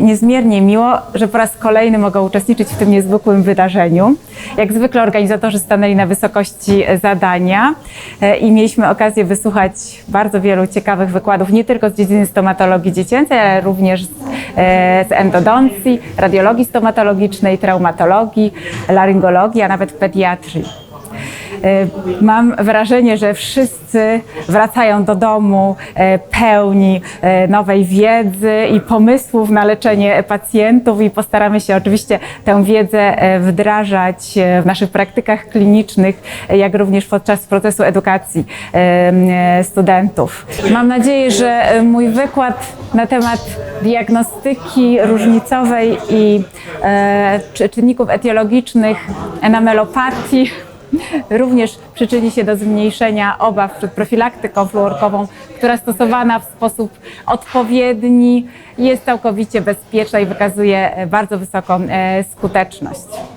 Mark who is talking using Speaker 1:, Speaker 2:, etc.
Speaker 1: Niezmiernie miło, że po raz kolejny mogę uczestniczyć w tym niezwykłym wydarzeniu. Jak zwykle organizatorzy stanęli na wysokości zadania e, i mieliśmy okazję wysłuchać bardzo wielu ciekawych wykładów, nie tylko z dziedziny stomatologii dziecięcej, ale również z, e, endodoncji, radiologii stomatologicznej, traumatologii, laryngologii, a nawet pediatrii. E, Mam wrażenie, że wszyscy wracają do domu e, pełni e, nowej wiedzy i pomysłów na leczenie pacjentów i postaramy się oczywiście tę wiedzę wdrażać w naszych praktykach klinicznych, jak również podczas procesu edukacji studentów. Mam nadzieję, że mój wykład na temat diagnostyki różnicowej i czy- czynników etiologicznych enamelopatii również przyczyni się do zmniejszenia obaw przed profilaktyką fluorkową, która stosowana w sposób odpowiedni jest całkowicie bezpieczna i wykazuje bardzo wysoką e, skuteczność.